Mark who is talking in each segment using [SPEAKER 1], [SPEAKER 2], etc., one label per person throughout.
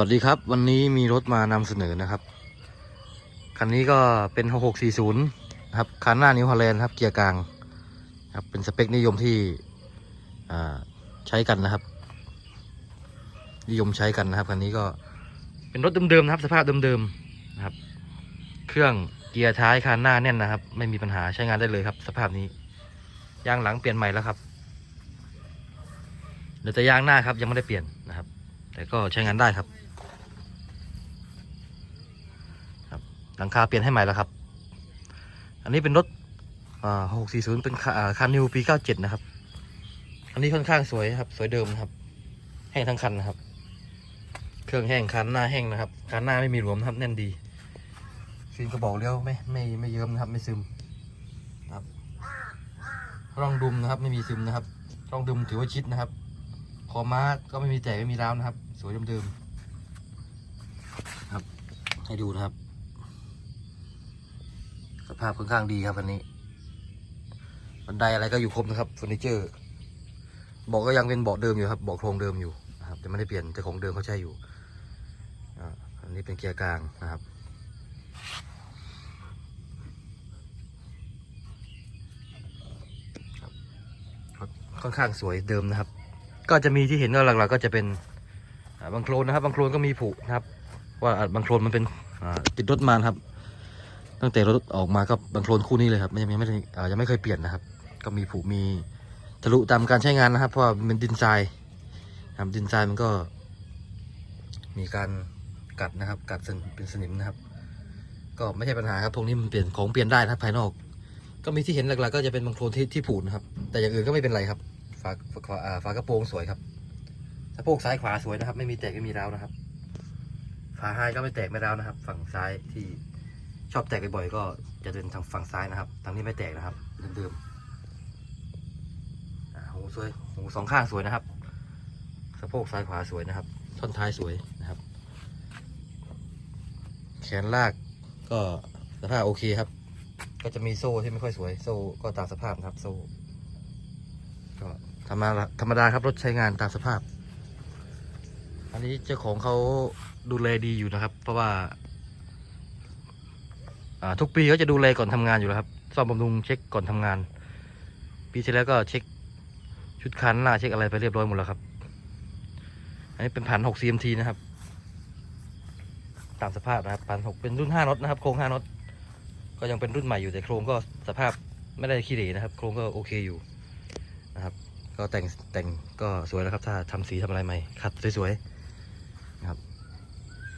[SPEAKER 1] วัสดีครับ วันนี้มีรถมานำเสนอนะครับ คันนี้ก็เป็น 6640 นะครับ คันหน้านิวฮอลแลนด์ครับ เกียร์กลางครับ เป็นสเปคนิยมที่อ่าใช้กันนะครับ นิยมใช้กันนะครับ คันนี้ก็เป็นรถเดิมๆนะครับ สภาพเดิมๆนะครับ เครื่องเกียร์ท้ายคันหน้าแน่นนะครับ ไม่มีปัญหาใช้งานได้เลยครับ สภาพนี้ ยางหลังเปลี่ยนใหม่แล้วครับเหลือแต่ยางหน้าครับยังไม่ได้เปลี่ยนนะครับแต่ก็ใช้งานได้ครับ ครับ หลังคาเปลี่ยนให้ใหม่แล้วครับ อันนี้เป็นรถอ่า640เป็นคาอ่าคันนิวปี97นะครับ อันนี้ค่อนข้างสวยครับ สวยเดิมนะครับ แห้งทั้งคันนะครับ เครื่องแห้งคันหน้าแห้งนะครับคันหน้าไม่มีหลวมนะครับแน่นดีฟิล์มกระบอกเลี้ยวไม่ไม่ไม่เยิ้มนะครับ ไม่ซึมนะครับร่องดุมนะครับ ไม่มีซึมนะครับร่องดุมถือว่าชิดนะครับคอมาร์ก็ไม่มีแตกไม่มีร้าวนะครับ สวยเดิมๆครับ ให้ดูนะครับ สภาพค่อนข้างดีครับอันนี้ บันไดอะไรก็อยู่ครบนะครับเฟอร์นิเจอร์เบอกก็ยังเป็นเบาะเดิมอยู่ครับเบาะโครงเดิมอยู่นะครับจะไม่ได้เปลี่ยนแต่ของเดิมเขาใช้อยู่อันนี้เป็นเกียร์กลางนะครับค่อนข้างสวยเดิมนะครับ ก็จะมีที่เห็นก็หลักๆก็จะเป็นบางโคลนนะครับบางโคลนก็มีผุนะครับ ว่าบางโคลนมันเป็นติดรถมานครับ ตั้งแต่รถออกมาก็บางโคลนคู่นี้เลยครับยังไม่ได้ยังไม่เคยเปลี่ยนนะครับ ก็มีผุมีทะลุตามการใช้งานนะครับ เพราะว่ามันดินทรายนะครับดินทรายมันก็ มีการกัดนะครับ กัดเป็นสนิมนะครับ ก็ไม่ใช่ปัญหาครับพวกนี้มันเปลี่ยนของเปลี่ยนได้นะครับภายนอก ก็มีที่เห็นหลักๆก็จะเป็นบางโคลนที่ที่ผุนะครับ แต่อย่างอื่นก็ไม่เป็นไรครับฝาฝากระโปรงสวยครับสะโพกซ้ายขวาสวยนะครับ ไม่มีแตกไม่มีร้าวนะครับฝาท้ายก็ไม่แตกไม่ร้าวนะครับ ฝั่งซ้ายที่ ชอบแตกบ่อยๆก็จะเป็นทางฝั่งซ้ายนะครับทางนี้ไม่แตกนะครับเดิมๆหูสวยหูสองข้างสวยนะครับสะโพกซ้ายขวาสวยนะครับ ท่อนท้ายสวยนะครับ แขนลากก็สภาพโอเคครับ ก็จะมีโซ่ที่ไม่ค่อยสวย โซ่ก็ตามสภาพนะครับโซ่ก็ธรรมดาธรรมดาครับรถใช้งานตามสภาพ อันนี้เจ้าของเขาดูแลดีอยู่นะครับ เพราะว่า ทุกปีเขาจะดูแลก่อนทำงานอยู่แล้วครับซ่อมบำรุงเช็คก่อนทำงาน ปีที่แล้วก็เช็คชุดคันหน้าเช็คอะไรไปเรียบร้อยหมดแล้วครับ อันนี้เป็นผ่านหก CMT นะครับ ตามสภาพนะครับผ่านหกเป็นรุ่นห้าน็อตนะครับ โครงห้าน็อตก็ยังเป็นรุ่นใหม่อยู่แต่โครงก็สภาพไม่ได้ขี้เหร่นะครับ โครงก็โอเคอยู่นะครับ ก็แต่งแต่งก็สวยแล้วครับ ถ้าทำสีทำอะไรใหม่ขัดสวยๆ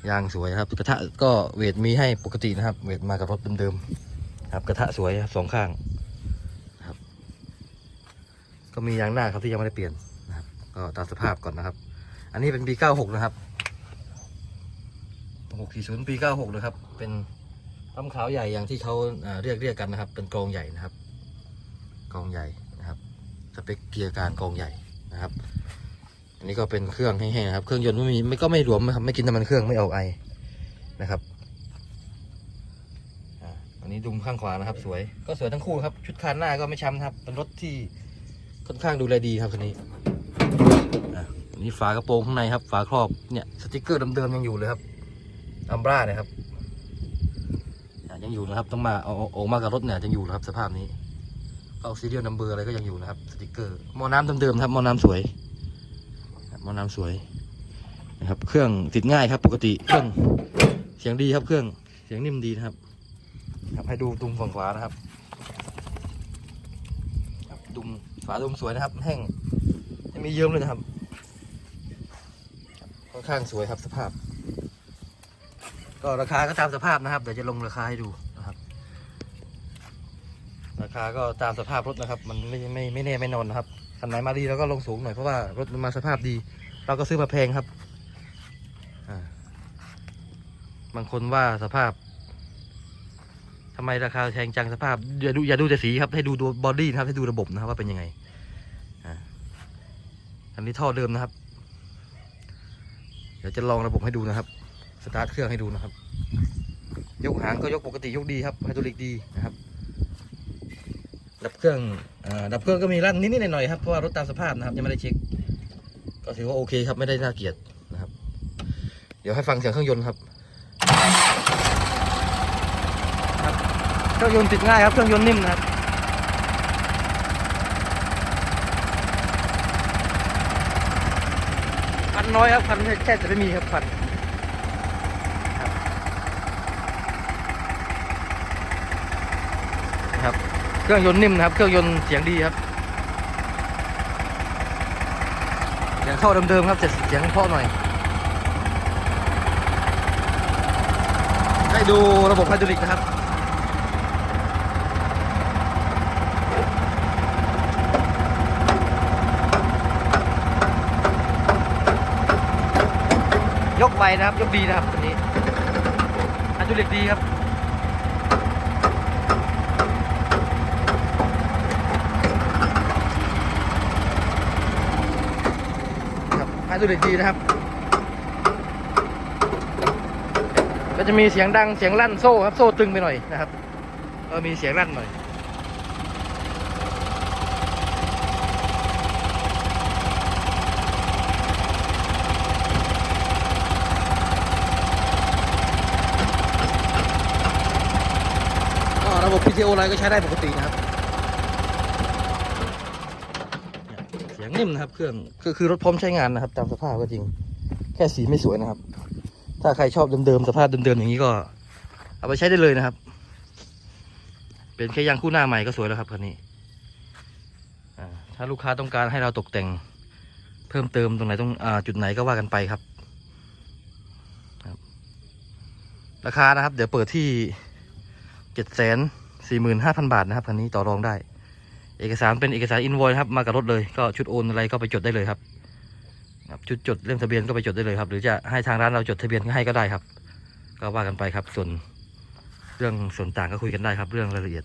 [SPEAKER 1] ยางสวยครับกระทะก็เวทมีให้ปกตินะครับ เวทมากับรถเดิมๆครับ กระทะสวยครับสองข้างครับ ก็มียางหน้าครับที่ยังไม่ได้เปลี่ยนนะครับ ก็ตามสภาพก่อนนะครับ อันนี้เป็นปี96นะครับ640ปี96นะครับ เป็นลำขาวใหญ่อย่างที่เขาอ่าเรียกเรียกกันนะครับ เป็นกองใหญ่นะครับกองใหญ่นะครับสเปคเกียร์การกองใหญ่นะครับ อันนี้ก็เป็นเครื่องแห้งๆครับ เครื่องยนต์ไม่มีไม่ก็ไม่รวมนะครับ ไม่กินน้ำมันเครื่องไม่ออกไอนะครับอันนี้ดุมข้างขวานะครับ สวย ก็สวยทั้งคู่ครับ ชุดคานหน้าก็ไม่ช้ำครับ เป็นรถที่ค่อนข้างดูแลดีครับคันนี้อันนี้ฝากระโปรงข้างในครับ ฝาครอบเนี่ยสติกเกอร์เดิมๆยังอยู่เลยครับอัมบราเนี่ยครับยังอยู่นะครับ ต้องมาเอาออกมากับรถเนี่ยยังอยู่นะครับ สภาพนี้เอาซีเรียลนัมเบอร์อะไรก็ยังอยู่นะครับ สติกเกอร์หม้อน้ำเดิมๆครับหม้อน้ำสวย หม้อน้ำสวยนะครับ เครื่องติดง่ายครับ ปกติเครื่องเสียงดีครับเครื่องเสียงนิ่มดีนะครับ ครับให้ดูดุมฝั่งขวานะครับครับดุมฝาดุมสวยนะครับ แห้งไม่มีเยิ้มเลยนะครับค่อนข้างสวยครับสภาพ ก็ราคาก็ตามสภาพนะครับเดี๋ยวจะลงราคาให้ดูนะครับ ราคาก็ตามสภาพรถนะครับ มันไม่ไม่ไม่แน่ไม่นอนนะครับ คันไหนมาดีเราก็ลงสูงหน่อยเพราะว่ารถมันมาสภาพดี เราก็ซื้อมาแพงครับบางคนว่าสภาพทำไมราคาแพงจังสภาพอย่าดูอย่าดูแต่สีครับให้ดูตัวบอดี้นะครับให้ดูระบบนะครับว่าเป็นยังไงอันนี้ท่อเดิมนะครับ เดี๋ยวจะลองระบบให้ดูนะครับ สตาร์ทเครื่องให้ดูนะครับ ยกหางก็ยกปกติยกดีครับไฮดรอลิกดีนะครับ ดับเครื่องอาดับเครื่องก็มีรั่นนิดๆหน่อยๆครับเพราะว่ารถตามสภาพนะครับยังไม่ได้เช็ค ก็ถือว่าโอเคครับไม่ได้น่าเกลียดนะครับ เดี๋ยวให้ฟังเสียงเครื่องยนต์ครับเครื่องยนต์ติดง่ายครับเครื่องยนต์นิ่มนะครับพันน้อยครับพันแค่จะไม่มีครับพันครับนะครับ เครื่องยนต์นิ่มนะครับ เครื่องยนต์เสียงดีครับเสียงเข้าเดิมๆครับแต่เสียงเพาะหน่อย ให้ดูระบบไฮดรอลิกนะครับยกไวนะครับ ยกดีนะครับตัวนี้ไฮดรอลิกดีครับ ครับไฮดรอลิกดีนะครับ ก็จะมีเสียงดังเสียงลั่นโซ่ครับ โซ่ตึงไปหน่อยนะครับเออมีเสียงลั่นหน่อยก็ระบบ PTO อะไรก็ใช้ได้ปกตินะครับเนิ่มนะครับ เครื่องคือคือรถพร้อมใช้งานนะครับ ตามสภาพก็จริง แค่สีไม่สวยนะครับ ถ้าใครชอบเดิมๆสภาพเดิมๆอย่างนี้ก็ เอาไปใช้ได้เลยนะครับ เป็นแค่ยางคู่หน้าใหม่ก็สวยแล้วครับคันนี้ถ้าลูกค้าต้องการให้เราตกแต่งเพิ่มเติมตรงไหนตรงอจุดไหนก็ว่ากันไปครับครับ ราคานะครับ เดี๋ยวเปิดที่เจ็ดแสนสี่หมื่นห้าพันบาทนะครับคันนี้ต่อรองได้ เอกสารเป็นเอกสารอินโวยครับมากับรถเลยก็ชุดโอนอะไรก็ไปจดได้เลยครับครับจุดจดเรื่องทะเบียนก็ไปจดได้เลยครับ หรือจะให้ทางร้านเราจดทะเบียนให้ก็ได้ครับ ก็ว่ากันไปครับ ส่วนเรื่องส่วนต่างก็คุยกันได้ครับ เรื่องรายละเอียด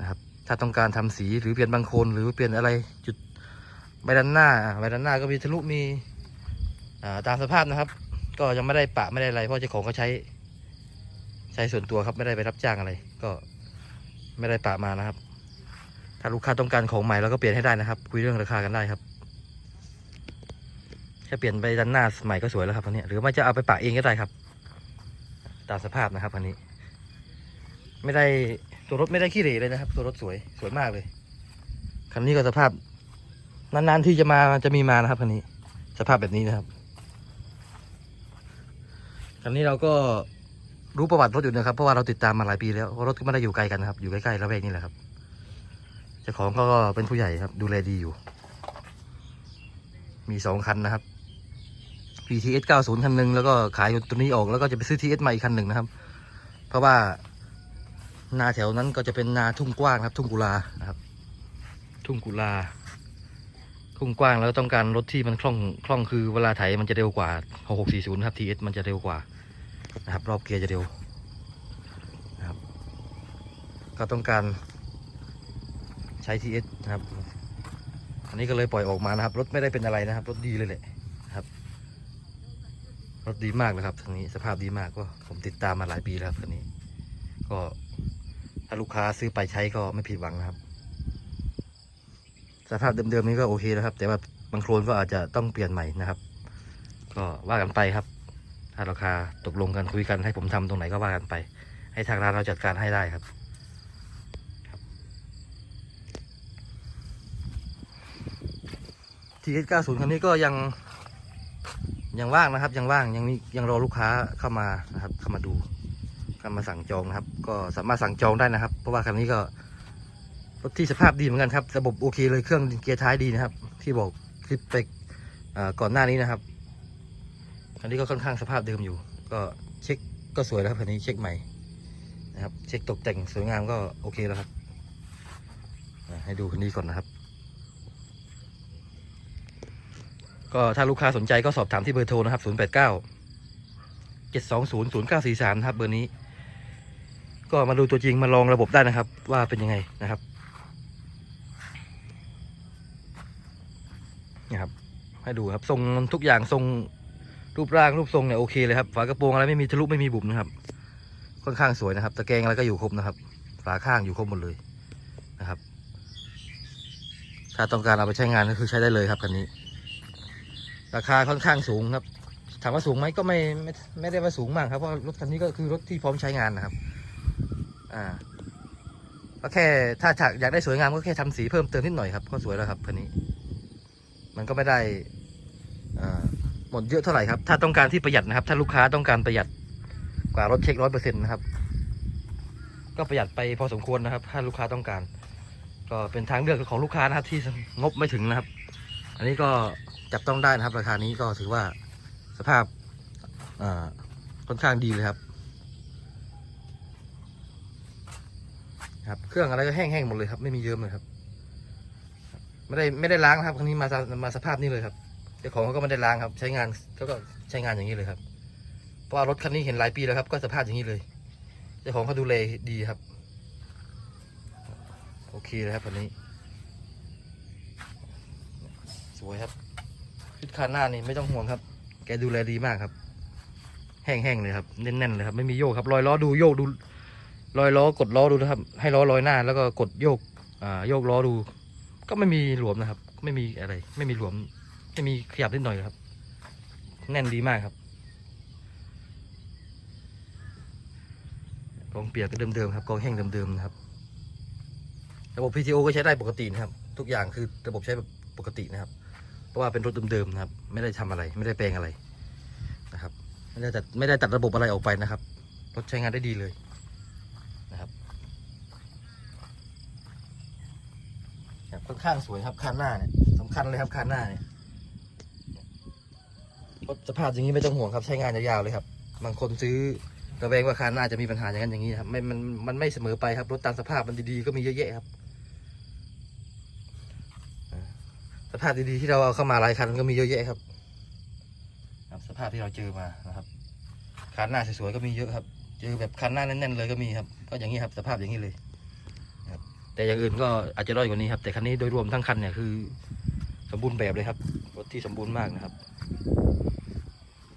[SPEAKER 1] นะครับ ถ้าต้องการทำสีหรือเปลี่ยนบางโคนหรือเปลี่ยนอะไรจุดใบด้านหน้าใบด้านหน้าก็มีทะลุมีตามสภาพนะครับ ก็ยังไม่ได้ปะไม่ได้อะไรเพราะเจ้าของเขาใช้ ใช้ส่วนตัวครับไม่ได้ไปรับจ้างอะไร ก็ไม่ได้ปะมานะครับ ถ้าลูกค้าต้องการของใหม่เราก็เปลี่ยนให้ได้นะครับ คุยเรื่องราคากันได้ครับแค่เปลี่ยนไปด้านหน้าใหม่ก็สวยแล้วครับอันนี้หรือไม่จะเอาไปปะเองก็ได้ครับ ตามสภาพนะครับอันนี้ ไม่ได้ตัวรถไม่ได้ขี้เหร่เลยนะครับ ตัวรถสวยสวยมากเลยคันนี้ก็สภาพนานๆที่จะมาจะมีมานะครับคันนี้ สภาพแบบนี้นะครับคันนี้เราก็รู้ประวัติรถอยู่นะครับเพราะว่าเราติดตามมาหลายปีแล้วราะรถก็ไม่ได้อยู่ไกลกันนะครับ อยู่ใกล้ๆระแวกนี้แหละครับ เจ้าของเขาก็เป็นผู้ใหญ่ครับ ดูแลดีอยู่ มีสองคันนะครับ PTS 90 คันหนึ่งแล้วก็ขายตัวนี้ออกแล้วก็จะไปซื้อ TS มาอีกคันหนึ่งนะครับ เพราะว่านาแถวนั้นก็จะเป็นนาทุ่งกว้างครับ ทุ่งกุลานะครับ ทุ่งกุลา ทุ่งกว้างแล้วต้องการรถที่มันคล่องคล่องคือเวลาไถมันจะเร็วกว่า 6640นะครับ TS มันจะเร็วกว่านะครับ รอบเกียร์จะเร็วนะครับ ก็ต้องการ ใช้ TS นะครับ อันนี้ก็เลยปล่อยออกมานะครับ รถไม่ได้เป็นอะไรนะครับ รถดีเลยแหละครับ รถดีมากนะครับคันนี้สภาพดีมากก็ผมติดตามมาหลายปีแล้วครับคันนี้ ก็ถ้าลูกค้าซื้อไปใช้ก็ไม่ผิดหวังนะครับ สภาพเดิมๆนี้ก็โอเคนะครับ แต่ว่าบางโคลนก็อาจจะต้องเปลี่ยนใหม่นะครับ ก็ว่ากันไปครับ ถ้าราคาตกลงกันคุยกันให้ผมทำตรงไหนก็ว่ากันไป ให้ทางร้านเราจัดการให้ได้ครับ ทีเอสเก้าศูนย์คันนี้ก็ยังยังว่างนะครับ ยังว่างยังมียังรอลูกค้าเข้ามานะครับ เข้ามาดูเข้ามาสั่งจองนะครับ ก็สามารถสั่งจองได้นะครับ เพราะว่าคันนี้ก็รถที่สภาพดีเหมือนกันครับ ระบบโอเคเลยเครื่องเกียร์ท้ายดีนะครับ ที่บอกคลิปไปก่อนหน้านี้นะครับคันนี้ก็ค่อนข้างสภาพเดิมอยู่ ก็เช็คก็สวยแล้วครับคันนี้เช็คใหม่นะครับ เช็คตกแต่งสวยงามก็โอเคแล้วครับให้ดูคันนี้ก่อนนะครับ ก็ถ้าลูกค้าสนใจก็สอบถามที่เบอร์โทรนะครับ 0 8 9 7 2 0 0 9 4 3 นะครับ เบอร์นี้ ก็มาดูตัวจริงมาลองระบบได้นะครับ ว่าเป็นยังไงนะครับนี่ครับ ให้ดูครับทรงทุกอย่างทรงรูปร่างรูปทรงเนี่ยโอเคเลยครับ ฝากระโปรงอะไรไม่มีทะลุไม่มีบุ๋มนะครับ ค่อนข้างสวยนะครับตะแกรงอะไรก็อยู่ครบนะครับ ฝาข้างอยู่ครบหมดเลยนะครับ ถ้าต้องการเอาไปใช้งานก็คือใช้ได้เลยครับคันนี้ ราคาค่อนข้างสูงครับ ถามว่าสูงไหมก็ไม่ไม่ไม่ได้ว่าสูงมากครับเพราะรถคันนี้ก็คือรถที่พร้อมใช้งานนะครับ อ่าก็แค่ถ้าฉากอยากได้สวยงามก็แค่ทำสีเพิ่มเติมนิดหน่อยครับก็สวยแล้วครับคันนี้ มันก็ไม่ได้อ่าหมดเยอะเท่าไหร่ครับ ถ้าต้องการที่ประหยัดนะครับ ถ้าลูกค้าต้องการประหยัดกว่ารถเช็คร้อยเปอร์เซ็นต์นะครับ ก็ประหยัดไปพอสมควรนะครับ ถ้าลูกค้าต้องการ ก็เป็นทางเลือกของลูกค้านะครับที่งบไม่ถึงนะครับ อันนี้ก็ จับต้องได้นะครับ ราคานี้ก็ถือว่าสภาพค่อนข้างดีเลยครับครับ เครื่องอะไรก็แห้งๆหมดเลยครับ ไม่มีเยิ้มเลยครับ ไม่ได้ไม่ได้ล้างครับครั้งนี้มามาสภาพนี้เลยครับเจ้าของเขาก็ไม่ได้ล้างครับ ใช้งานเขาก็ใช้งานอย่างนี้เลยครับเพราะว่ารถคันนี้เห็นหลายปีแล้วครับ ก็สภาพอย่างนี้เลยเจ้าของเขาดูแลดีครับ โอเคเลยครับคันนี้ สวยครับ ชุดคันหน้านี่ไม่ต้องห่วงครับ แกดูแลดีมากครับ แห้งๆเลยครับแน่นๆเลยครับไม่มีโยกครับรอยล้อดูโยกดูรอยล้อกดล้อดูนะครับ ให้ล้อลอยหน้า แล้วก็กดโยกอ่าโยกล้อดู ก็ไม่มีหลวมนะครับ ไม่มีอะไร ไม่มีหลวมไม่มีขยับนิดหน่อยครับ แน่นดีมากครับกองเปียกก็เดิมๆครับกองแห้งเดิมๆนะครับ ระบบ PTO ก็ใช้ได้ปกตินะครับ ทุกอย่างคือระบบใช้แบบปกตินะครับ เพราะว่าเป็นรถเดิมๆนะครับ ไม่ได้ทำอะไร ไม่ได้แปลงอะไรนะครับ ไม่ได้ตัดไม่ได้ตัดระบบอะไรออกไปนะครับ รถใช้งานได้ดีเลยนะครับครับค่อนข้างสวยครับคันหน้าเนี่ยสำคัญเลยครับคันหน้าเนี่ยรถสภาพอย่างนี้ไม่ต้องห่วงครับใช้งานยาวๆเลยครับ บางคนซื้อระแวงว่าคันหน้าจะมีปัญหาอย่างนั้นอย่างนี้ครับไม่มันมันไม่เสมอไปครับรถตามสภาพมันดีๆก็มีเยอะแยะครับ สภาพดีๆที่เราเอาเข้ามาหลายคันก็มีเยอะแยะครับครับ สภาพที่เราเจอมานะครับคันหน้าสวยๆก็มีเยอะครับ เจอแบบคันหน้าแน่นๆเลยก็มีครับ ก็อย่างนี้ครับ สภาพอย่างนี้เลยครับแต่อย่างอื่นก็อาจจะด้อยกว่านี้ครับ แต่คันนี้โดยรวมทั้งคันเนี่ยคือ สมบูรณ์แบบเลยครับรถที่สมบูรณ์มากนะครับ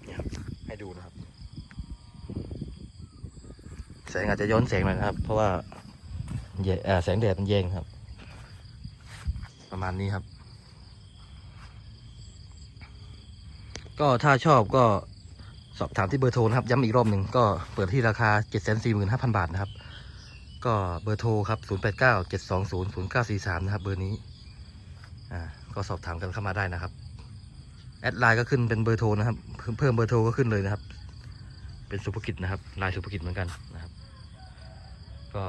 [SPEAKER 1] นี่ครับ ให้ดูนะครับแสงอาจจะย้อนแสงหน่อยนะครับ เพราะว่าแสงแดดมันแยงครับ ประมาณนี้ครับ ก็ถ้าชอบก็สอบถามที่เบอร์โทรนะครับย้ำอีกรอบหนึ่งก็เปิดที่ราคา 7 4 5 0 0 0 บาทนะครับ ก็เบอร์โทรครับ 0 8 9 7 2 0 0 9 4 3 นะครับ เบอร์นี้อ่าก็สอบถามกันเข้ามาได้นะครับ แอดไลน์ก็ขึ้นเป็นเบอร์โทรนะครับ เพิ่มเพิ่มเบอร์โทรก็ขึ้นเลยนะครับ เป็นสุภกิจนะครับไลน์สุภกิจเหมือนกันนะครับ ก็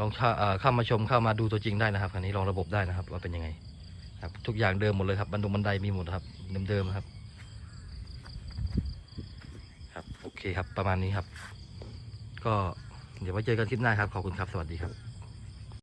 [SPEAKER 1] ลองเข้าเอ่อเข้ามาชมเข้ามาดูตัวจริงได้นะครับคันนี้ลองระบบได้นะครับ ว่าเป็นยังไง ครับทุกอย่างเดิมหมดเลยครับบันดงบันไดมีหมดครับ เดิมๆครับ ครับ โอเคครับประมาณนี้ครับ ก็เดี๋ยวไว้เจอกันคลิปหน้าครับ ขอบคุณครับ สวัสดีครับ